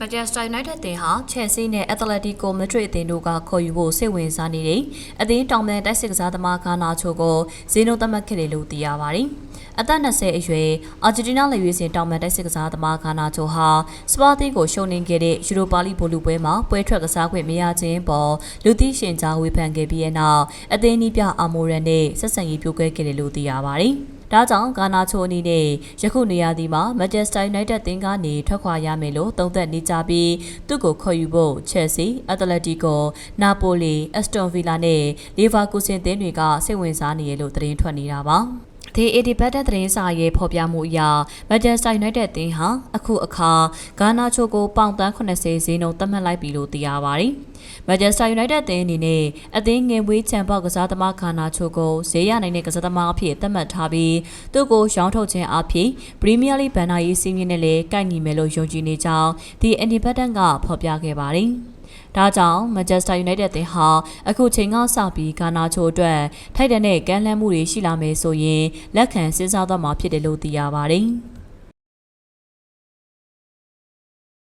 မန်ချက်စတာယူနိုက်တက်အသင်းဟာချယ်ဆီနဲ့အက်တလက်တီကိုမက်ဒရစ်အသင်းတို့ကခေါ်ယူဖို့စိတ်ဝင်စားနေတယ်။အသင်းတောင်ပန်တိုက်စစ်ကစားသမားကာနာချိုကိုဇီနိုသတ်မှတ်ခဲ့တယ်လို့သိရပါတယ်။အသက်20အရွယ်အာဂျင်တီးနားလေရွေးစင်တောင်ပန်တိုက်စစ်ကစားသမားကာနာချိုဟာစပါတီကိုရှုံးနိခဲ့တဲ့ယူရိုပါလိဘိုလူပွဲမှာပွဲထွက်ကစားခွင့်မရခြင်းပေါ်လူသိရှင်ကြားဝေဖန်ခဲ့ပြီးတဲ့နောက်အသင်းနီးပြအာမိုရန်နဲ့ဆက်ဆံရေးပြိုကွဲခဲ့တယ်လို့သိရပါတယ်။ ဒါကြောင့်ဂါနာချိုအနေနဲ့ယခုနေရာဒီမှာမန်ချက်စတာယူနိုက်တက်သင်းကနေထွက်ခွာရမယ်လို့သုံးသပ်နေကြပြီးသူ့ကိုခေါ်ယူဖို့ချယ်ဆီအက်တလက်တီကိုနာပိုလီအက်စတွန်ဗီလာနဲ့လီဗာကူဆင်သင်းတွေကစိတ်ဝင်စားနေရလို့သတင်းထွက်နေတာပါ ဒီအဒီဘတ်တဲ့သတင်းစာရဲ့ဖော်ပြမှုအရမန်ချက်စတာယူနိုက်တက်အသင်းဟာအခုအခါဂါနာချိုကိုပေါင်တန်း80ဈေးနှုန်းသတ်မှတ်လိုက်ပြီလို့သိရပါတယ်။မန်ချက်စတာယူနိုက်တက်အသင်းအနေနဲ့အသင်းငယ်ဝေးချန်ပေါက်ကစားသမားဂါနာချိုကိုဈေးရနိုင်တဲ့ကစားသမားအဖြစ်သတ်မှတ်ထားပြီးသူ့ကိုရောင်းထုတ်ခြင်းအဖြစ်ပရီးမီးယားလိဘန်နာရေးစီးမြင့်နဲ့လည်းကိုက်ညီမယ်လို့ယုံကြည်နေကြောင်းဒီအန်ဒီဘတ်တန်ကဖော်ပြခဲ့ပါတယ်။ ဒါကြောင့်မန်ချက်စတာယူနိုက်တက်အသင်းဟာအခုချိန်ကစပြီးဂါနာချိုအတွက်ထိုက်တန်တဲ့ကမ်းလှမ်းမှုတွေရှိလာမယ်ဆိုရင်လက်ခံစဉ်းစားသွားမှာဖြစ်တယ်လို့သိရပါတယ်။